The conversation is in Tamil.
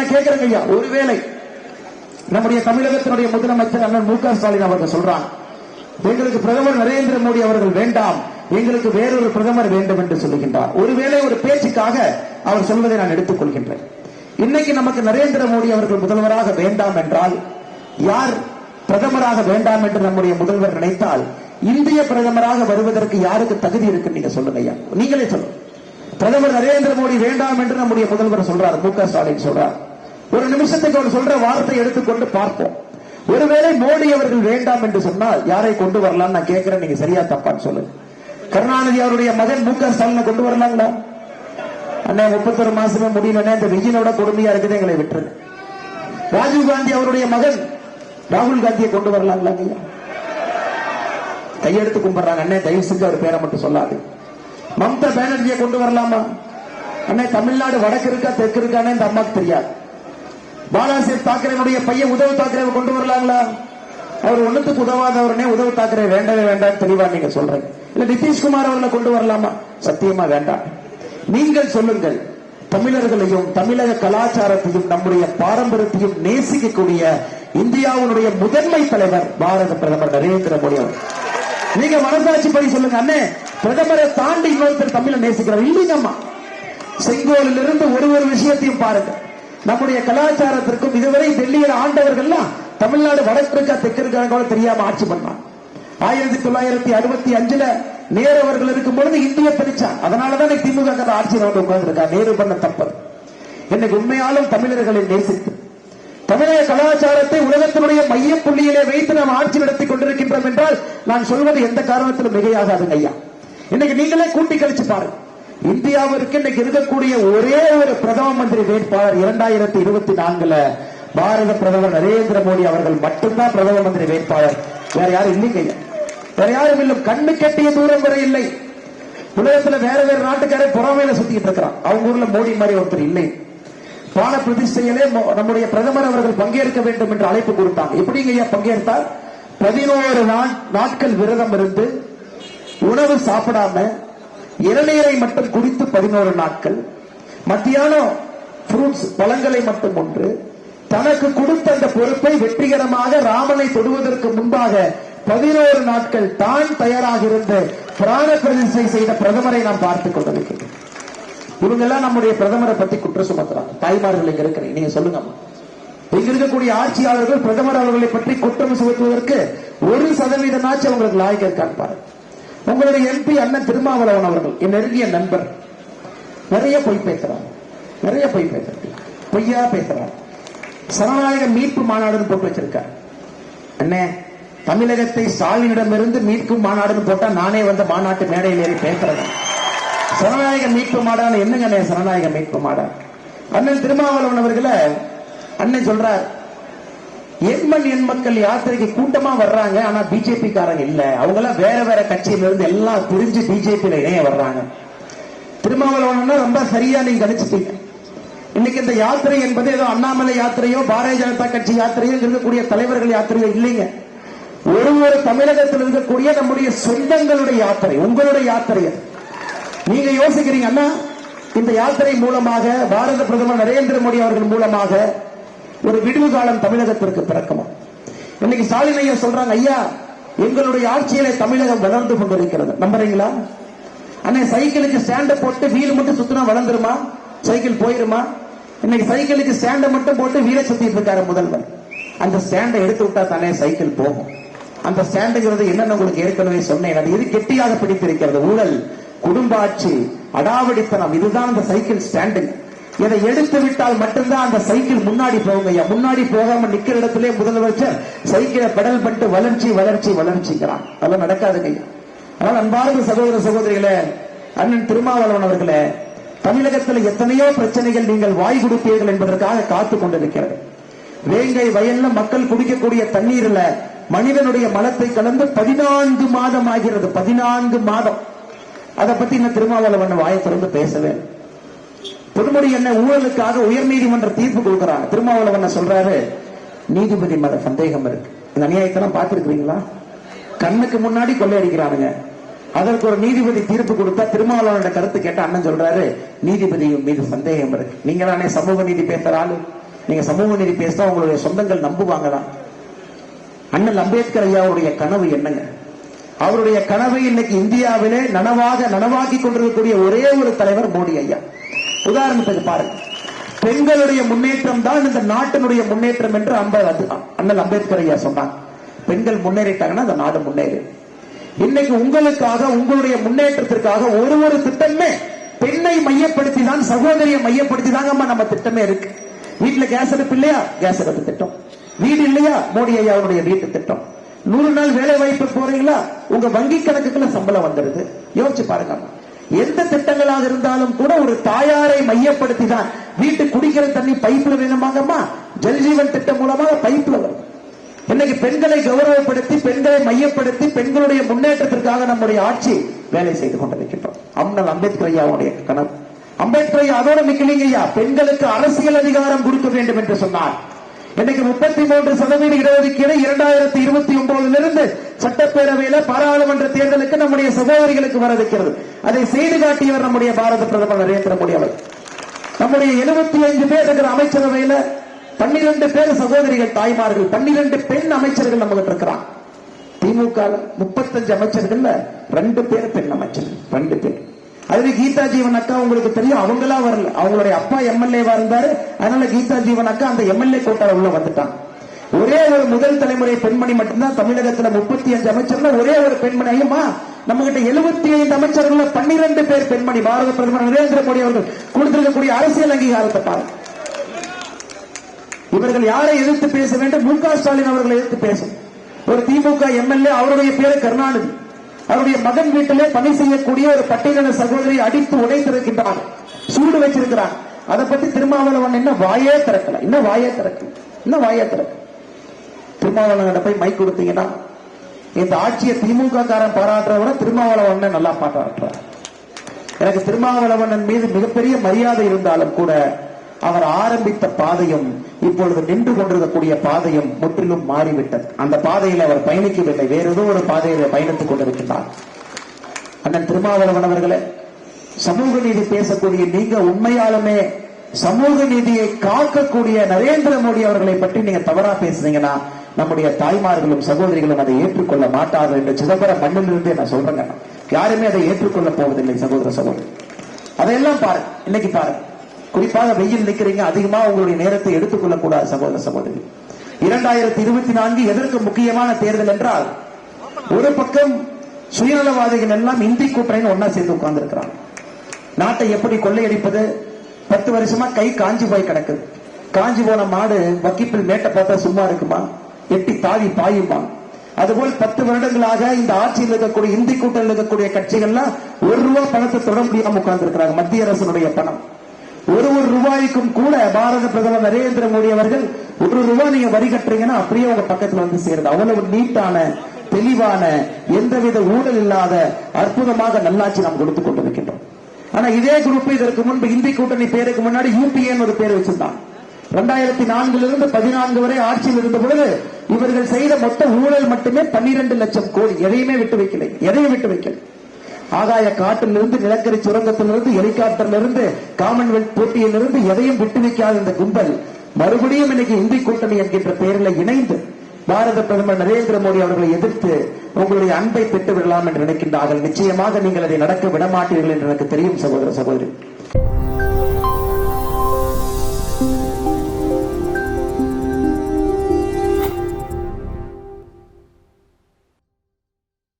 நான் கேட்கிறேங்க ஐயா ஒருவேளை நம்முடைய தமிழகத்தினுடைய முதலமைச்சர் அண்ணன் மு க ஸ்டாலின் அவர்கள் சொல்றாங்க எங்களுக்கு பிரதமர் நரேந்திர மோடி அவர்கள் வேண்டாம் எங்களுக்கு வேறொரு பிரதமர் வேண்டும் என்று சொல்லுகின்றார். ஒருவேளை ஒரு பேச்சுக்காக அவர் சொல்வதை நான் எடுத்துக் கொள்கின்றேன் இன்னைக்கு நமக்கு நரேந்திர மோடி அவர்கள் முதல்வராக வேண்டாம் என்றால் யார் பிரதமராக வேண்டாம் என்று நம்முடைய முதல்வர் நினைத்தால் இந்திய பிரதமராக வருவதற்கு யாருக்கு தகுதி இருக்கு நீங்க சொல்லுங்க ஐயா. நீங்களே சொல்லுங்க. பிரதமர் நரேந்திர மோடி வேண்டாம் என்று நம்முடைய முதல்வர் சொல்றார் மு க ஸ்டாலின் சொல்றார். ஒரு நிமிஷத்துக்கு அவர் சொல்ற வார்த்தை எடுத்துக்கொண்டு பார்ப்போம். ஒருவேளை மோடி அவர்கள் வேண்டாம் என்று சொன்னால் யாரை கொண்டு வரலாம் நான் கேட்கிறேன் நீங்க சரியா தப்பான்னு சொல்லுங்க. கருணாநிதி அவருடைய மகன் மு க ஸ்டாலினை கொண்டு வரலாங்களா? அண்ணா முப்பத்தொரு மாசமே முடியலன்னா இந்த வெயிலோட கொடுமையா இருக்குது எங்களை விட்டுருங்க. ராஜீவ் காந்தி அவருடைய மகன் ராகுல் காந்தியை கொண்டு வரலாங்களா ஐயா? கையெடுத்து கும்பிடுறாங்க. அண்ணே தயவு செஞ்சு அவர் பேரை மட்டும் சொல்லாது. மம்தா பானர்ஜியை கொண்டு வரலாமா? அண்ணே தமிழ்நாடு வடக்கு இருக்கா தெற்கு இருக்கானே இந்த அம்மாக்கு தெரியாது. பாலாசேப் தாக்கரனுடைய பையன் உதவு தாக்கரே கொண்டு வரலாங்களா? அவர் ஒண்ணுத்துக்கு உதவாதவரனே உதவு தாக்கரே வேண்டவே வேண்டாம் தெளிவா நீங்க சொல்றீங்க. இல்ல நிதிஷ்குமார் அவர்களை கொண்டு வரலாமா? சத்தியமா வேண்டாம். நீங்கள் சொல்லுங்கள். தமிழர்களையும் தமிழக கலாச்சாரத்தையும் நம்முடைய பாரம்பரியத்தையும் நேசிக்கக்கூடிய இந்தியாவுடைய முதன்மை தலைவர் பாரத பிரதமர் நரேந்திர மோடி அவர் நீங்க மனசாட்சி படி சொல்லுங்க அண்ணே. பிரதமரை தாண்டி இன்னொருத்தர் தமிழை நேசிக்கிறார். இல்லைங்கம்மா. செங்கோலில் இருந்து ஒரு ஒரு விஷயத்தையும் பாருங்க. நம்முடைய கலாச்சாரத்திற்கும் இதுவரை டெல்லியில் ஆண்டவர்கள்லாம் தமிழ்நாடு வடக்கிற்கா இருக்கா கூட தெரியாம ஆட்சி பண்ணான் ஆயிரத்தி தொள்ளாயிரத்தி அறுபத்தி அஞ்சுல நேரு அவர்கள் இருக்கும் பொழுது இந்திய பிரிச்சா அதனாலதான் இன்னைக்கு திமுக க்கு ஆட்சியில் வந்து உட்கார்ந்துருக்கா? நேரு பண்ண தப்பது. என்னைக்கு உண்மையாலும் தமிழர்களை நேசித்து தமிழக கலாச்சாரத்தை உலகத்தினுடைய மைய புள்ளியிலே வைத்து நாம் ஆட்சி நடத்திக் கொண்டிருக்கின்றோம் என்றால் நான் சொல்வது எந்த காரணத்திலும் மிகையாகாதுங்க ஐயா. இன்னைக்கு நீங்களே கூட்டி கழிச்சு பாருங்க. இந்தியாவிற்கு இன்னைக்கு இருக்கக்கூடிய ஒரே ஒரு பிரதம மந்திரி வேட்பாளர் இரண்டாயிரத்தி இருபத்தி நான்குல பாரத பிரதமர் நரேந்திர மோடி அவர்கள் மட்டும்தான் பிரதம மந்திரி வேட்பாளர். வேற யாரும் இல்லைங்க. வேற யாரும் இல்லை. கண்ணு கட்டிய தூரம் வரை இல்லை. உலகத்துல வேற வேற நாட்டுக்காரே புறாமையில சுத்திட்டு இருக்கிறான். அவங்க ஊர்ல மோடி மாதிரி ஒருத்தர் இல்லை. பால பிரதிஷ்டையிலே நம்முடைய பிரதமர் அவர்கள் பங்கேற்க வேண்டும் என்று அழைப்பு கொடுத்தாங்க. எப்படிங்க ஐயா பங்கேற்றார்? பதினோரு நாள் நாட்கள் விரதம் இருந்து உணவு சாப்பிடாம இளநீரை மட்டும் குடித்து பதினோரு நாட்கள் மத்தியானம் ஃப்ரூட்ஸ் பழங்களை மட்டும் ஒன்று தனக்கு கொடுத்த அந்த பொறுப்பை வெற்றிகரமாக ராமனை தொடுவதற்கு முன்பாக பதினோரு நாட்கள் தான் தயாராக இருந்த பிராண பிரதிஷ்டை செய்த பிரதமரை நாம் பார்த்துக் கொண்டிருக்கிறோம் இவங்க எல்லாம் நம்முடைய பிரதமரை பத்தி குற்றம் சுமத்துறாங்க. தாய்மார்கள் இங்க இருக்கிறேன் நீங்க சொல்லுங்க இங்க இருக்கக்கூடிய ஆட்சியாளர்கள் பிரதமர் அவர்களை பற்றி குற்றம் சுமத்துவதற்கு ஒரு சதவீதமாச்சும் அவங்களுக்கு லாய்க்கு இருக்கான்னு பாருங்க உங்களுடைய எம்பி அண்ணன் திருமாவளவன் அவர்கள் என் நெருங்கிய நண்பர். நிறைய பொய் பேசுறாங்க நிறைய பொய் பேசுறாரு பொய்யா பேசுறாங்க சனநாயக மீட்பு மாநாடுன்னு போட்டு வச்சிருக்காரு. அண்ணே தமிழகத்தை ஸ்டாலினிடமிருந்து மீட்கும் மாநாடுன்னு போட்டா நானே வந்து மாநாட்டு மேடையில் ஏறி பேசுறேன். சரணாயக மீட்பு மாடான்னு என்னங்க அண்ணே சனநாயக மீட்பு மாடா? அண்ணன் திருமாவளவன் அவர்களை அண்ணன் சொல்றார் மக்கள் என் மக்கள் யாத்திரைக்கு கூட்டமா வர்றாங்க ஆனா பிஜேபி காரங்க இல்ல. அவங்க எல்லாம் வேற வேற கட்சியில இருந்து எல்லாம் பிரிஞ்சு பிஜேபியில இணைய வர்றாங்க. திருமாவளவன் ரொம்ப சரியா நீங்க கணிச்சிட்டீங்க. இன்னைக்கு இந்த யாத்திரை என்பது ஏதோ அண்ணாமலை யாத்திரையோ பாரதிய ஜனதா கட்சி யாத்திரையோ இருக்கக்கூடிய தலைவர்கள் யாத்திரையோ இல்லைங்க. ஒரு ஒரு தமிழகத்தில் இருக்கக்கூடிய நம்முடைய சொந்தங்களுடைய யாத்திரை உங்களுடைய யாத்திரை நீங்க யோசிக்கிறீங்க அண்ணா இந்த யாத்திரை மூலமாக பாரத பிரதமர் நரேந்திர மோடி அவர்கள் மூலமாக ஒரு விடுவு காலம் தமிழகத்திற்கு பிறக்குமா? இன்னைக்கு ஸ்டாலின் ஐயா சொல்றாங்க ஐயா எங்களுடைய ஆட்சியிலே தமிழகம் வளர்ந்து கொண்டிருக்கிறது. நம்புறீங்களா? அண்ணே சைக்கிளுக்கு ஸ்டாண்ட போட்டு வீல் மட்டும் சுத்தினா வளர்ந்துருமா? சைக்கிள் போயிருமா? இன்னைக்கு சைக்கிளுக்கு ஸ்டாண்ட மட்டும் போட்டு வீலை சுத்திட்டு இருக்காரு முதல்வர். அந்த ஸ்டாண்டை எடுத்து விட்டா தானே சைக்கிள் போகும். அந்த ஸ்டாண்டுங்கிறது என்னென்ன உங்களுக்கு ஏற்கனவே சொன்னேன். அது எது கெட்டியாக பிடித்திருக்கிறது? ஊழல் குடும்ப ஆட்சி அடாவடித்தனம். இதுதான் அந்த சைக்கிள் ஸ்டாண்டு இதை எடுத்து விட்டால் மட்டும்தான் அந்த சைக்கிள் முன்னாடி போகும் ஐயா முன்னாடி போகாம நிக்கிற இடத்திலே முதலமைச்சர் சைக்கிளை பெடல் பண்ணிட்டு வளர்ச்சி வளர்ச்சி வளர்ச்சிங்கிறான் அதெல்லாம் நடக்காதுங்க ஐயா. அதனால அன்பார்ந்த சகோதர சகோதரிகளே அண்ணன் திருமாவளவன் அவர்களே தமிழகத்தில் எத்தனையோ பிரச்சனைகள் நீங்கள் வாய் கொடுப்பீர்கள் என்பதற்காக காத்து கொண்டிருக்கிறது. வேங்கை வயல்ல மக்கள் குடிக்கக்கூடிய தண்ணீர்ல மனிதனுடைய மலத்தை கலந்து பதினான்கு மாதம் ஆகிறது. பதினான்கு மாதம். அதை பத்தி இன்னும் திருமாவளவன் வாயை திறந்து பேசவேன் பொதுமொழி என்ன ஊழலுக்காக உயர்நீதிமன்ற தீர்ப்பு கொடுக்கிறாங்க? திருமாவளவன் சொல்றாரு? நீதிபதி மேல சந்தேகம் இருக்கு. இந்த அநியாயத்தெல்லாம் பார்த்திருக்கிறீங்களா? கண்ணுக்கு முன்னாடி கொள்ளையடிக்கிறானுங்க. அதற்கு ஒரு நீதிபதி தீர்ப்பு கொடுத்தா திருமாவளவனோட கருத்து கேட்ட அண்ணன் சொல்றாரு நீதிபதியும் மீது சந்தேகம் இருக்கு. நீங்க தானே சமூக நீதி பேசுற ஆளு. நீங்க சமூக நீதி பேசினா உங்களுடைய சொந்தங்கள் நம்புவாங்களா? அண்ணல் அம்பேத்கர் ஐயாவுடைய கனவு என்னங்க? அவருடைய கனவை இன்னைக்கு இந்தியாவிலே நனவாக நனவாக்கி கொண்டிருக்கக்கூடிய ஒரே ஒரு தலைவர் மோடி ஐயா. உதாரணத்துக்கு பாருங்க. பெண்களுடைய முன்னேற்றம் தான் இந்த நாட்டினுடைய முன்னேற்றம் என்று அம்ப அண்ணல் அம்பேத்கர் ஐயா சொன்னாங்க பெண்கள் முன்னேறிட்டாங்கன்னா அந்த நாடு முன்னேறி இன்னைக்கு உங்களுக்காக உங்களுடைய முன்னேற்றத்திற்காக ஒரு ஒரு திட்டமே பெண்ணை மையப்படுத்தி தான் சகோதரியை மையப்படுத்தி தாங்கம்மா நம்ம திட்டமே இருக்கு. வீட்டுல கேஸ் அடுப்பு இல்லையா? கேஸ் அடுப்பு திட்டம். வீடு இல்லையா? மோடி ஐயாவுடைய வீட்டு திட்டம். நூறு நாள் வேலை வாய்ப்பு போறீங்களா? உங்க வங்கி கணக்குக்குள்ள சம்பளம் வந்துருது. யோசிச்சு பாருங்க எந்த திட்டங்களாக இருந்தாலும் கூட ஒரு தாயாரை மையப்படுத்தி தான் வீட்டு குடிக்கிற தண்ணி பைப்ல வேணுமாங்கம்மா? ஜல்ஜீவன் திட்டம் மூலமாக பைப்ல வரும். இன்னைக்கு பெண்களை கௌரவப்படுத்தி பெண்களை மையப்படுத்தி பெண்களுடைய முன்னேற்றத்திற்காக நம்முடைய ஆட்சி வேலை செய்து கொண்டிருக்கின்றோம். அம்னல் அம்பேத்கர் ஐயாவுடைய கனவு. அம்பேத்கர் ஐயா அதோட நிக்கலீங்க ஐயா பெண்களுக்கு அரசியல் அதிகாரம் கொடுக்க வேண்டும் என்று சொன்னார். இன்னைக்கு முப்பத்தி மூன்று சதவீத இடஒதுக்கீடு இரண்டாயிரத்தி இருபத்தி ஒன்பதுல இருந்து சட்டப்பேரவையில பாராளுமன்ற தேர்தலுக்கு நம்முடைய சகோதரிகளுக்கு வர இருக்கிறது அதை செய்து காட்டியவர் நம்முடைய பாரத பிரதமர் நரேந்திர மோடி அவர் நம்முடைய எழுபத்தி ஐந்து பேர் இருக்கிற அமைச்சரவையில பன்னிரண்டு பேர் சகோதரிகள் தாய்மார்கள் பன்னிரண்டு பெண் அமைச்சர்கள் நம்ம கிட்ட திமுக முப்பத்தஞ்சு அமைச்சர்கள்ல ரெண்டு பேர் பெண் அமைச்சர்கள் ரெண்டு பேர். அதுல கீதா ஜீவன் அக்கா உங்களுக்கு தெரியும். அவங்களா வரல. அவங்களுடைய அப்பா எம்எல்ஏவா இருந்தாரு. அதனால கீதா ஜீவன் அக்கா அந்த எம்எல்ஏ கோட்டால உள்ள வந்துட்டான். ஒரே ஒரு முதல் தலைமுறை பெண்மணி மட்டும்தான் தமிழகத்துல முப்பத்தி அஞ்சு அமைச்சர்ல ஒரே ஒரு பெண்மணி. ஐயமா நம்ம கிட்ட எழுபத்தி ஐந்து அமைச்சர்கள் பன்னிரண்டு பேர் பெண்மணி. பாரத பிரதமர் நரேந்திர மோடி அவர்கள் கொடுத்திருக்கக்கூடிய அரசியல் அங்கீகாரத்தை பாருங்க. இவர்கள் யாரை எதிர்த்து பேச வேண்டும்? மு க ஸ்டாலின் அவர்களை எதிர்த்து பேசும் ஒரு திமுக எம்எல்ஏ அவருடைய பேரு கருணாநிதி. அவருடைய மகன் வீட்டிலே பணி செய்யக்கூடிய ஒரு பட்டியலின சகோதரி அடித்து உடைத்திருக்கின்றான். சூடு வச்சிருக்கிறான் அதை பத்தி திருமாவளவன் என்ன வாயே திறக்கல. இன்னும் வாயே திறக்கல. இன்னும் வாயே திறக்கல. திருமாவளவன் போய் மைக் கொடுத்தீங்கன்னா இந்த ஆட்சியை திமுக காரன் பாராட்டுறவன விட திருமாவளவன் நல்லா பாராட்டுறார். எனக்கு திருமாவளவன் மீது மிகப்பெரிய மரியாதை இருந்தாலும் கூட அவர் ஆரம்பித்த பாதையும் இப்பொழுது நின்று கொண்டிருக்கக்கூடிய பாதையும் முற்றிலும் மாறிவிட்டது. அந்த பாதையில் அவர் பயணிக்கவில்லை. வேற ஏதோ ஒரு பாதையில பயணித்துக் கொண்டிருக்கின்றார். அண்ணன் திருமாவளவன் அவர்களே சமூக நீதி பேசக்கூடிய நீங்க உண்மையாலுமே சமூக நீதியை காக்கக்கூடிய நரேந்திர மோடி அவர்களை பற்றி நீங்க தவறா பேசுனீங்கன்னா நம்முடைய தாய்மார்களும் சகோதரிகளும் அதை ஏற்றுக்கொள்ள மாட்டார்கள் என்று சிதம்பரம் மண்ணிலிருந்து நான் சொல்றேங்க. யாருமே அதை ஏற்றுக்கொள்ள போவதில்லை சகோதர சகோதரி. அதையெல்லாம் பாருங்க. இன்னைக்கு பாருங்க. குறிப்பாக வெயில் நிக்கிறீங்க அதிகமா உங்களுடைய நேரத்தை எடுத்துக்கொள்ளக் கூடாது சகோதர சகோதரி. இரண்டாயிரத்தி இருபத்தி நான்கு எதற்கு முக்கியமான தேர்தல் என்றால் ஒரு பக்கம் சுயநலவாதிகள் எல்லாம் இந்தி கூட்டணின்னு ஒன்னா சேர்ந்து உட்கார்ந்து இருக்கிறாங்க நாட்டை எப்படி கொள்ளையடிப்பது? பத்து வருஷமா கை காஞ்சி போய் கிடக்குது. காஞ்சி போன மாடு வக்கிப்பில் மேட்டை பார்த்தா சும்மா இருக்குமா? எட்டி தாவி பாயுமா? அதுபோல் பத்து வருடங்களாக இந்த ஆட்சியில் இருக்கக்கூடிய இந்தி கூட்டணியில் இருக்கக்கூடிய கட்சிகள்லாம் ஒரு ரூபா பணத்தை தொட முடியாம உட்கார்ந்து இருக்கிறாங்க மத்திய அரசனுடைய பணம். ஒரு ஒரு ரூபாய்க்கும் கூட பாரத பிரதமர் நரேந்திர மோடி அவர்கள் ஒரு ரூபாய் நீங்க வரி கட்டுறீங்கன்னா அப்படியே உங்க பக்கத்துல வந்து சேருது. அவ்வளவு நீட்டான தெளிவான எந்தவித ஊழல் இல்லாத அற்புதமாக நல்லாட்சி நாம் கொடுத்துக் கொண்டிருக்கின்றோம். ஆனா இதே குரூப் இதற்கு முன்பு இந்தி கூட்டணி பேருக்கு முன்னாடி யூபிஏன்னு ஒரு பேர் வச்சிருந்தான். ரெண்டாயிரத்தி நான்குல இருந்து பதினான்கு வரை ஆட்சியில் இருந்த பொழுது இவர்கள் செய்த மொத்த ஊழல் மட்டுமே பன்னிரண்டு லட்சம் கோடி. எதையுமே விட்டு வைக்கலை. எதையும் விட்டு வைக்கல. ஆகாய காட்டிலிருந்து நிலக்கரி சுரங்கத்திலிருந்து ஹெலிகாப்டர்லிருந்து காமன்வெல்த் போட்டியிலிருந்து எதையும் விட்டு வைக்காத இந்த கும்பல் மறுபடியும் இன்னைக்கு இந்தி கூட்டணி என்கின்ற பெயரில் இணைந்து பாரத பிரதமர் நரேந்திர மோடி அவர்களை எதிர்த்து உங்களுடைய அன்பை பெற்று விடலாம் என்று நினைக்கின்றார்கள். நிச்சயமாக நீங்கள் அதை நடக்க விடமாட்டீர்கள் என்று எனக்கு தெரியும் சகோதர சகோதரி.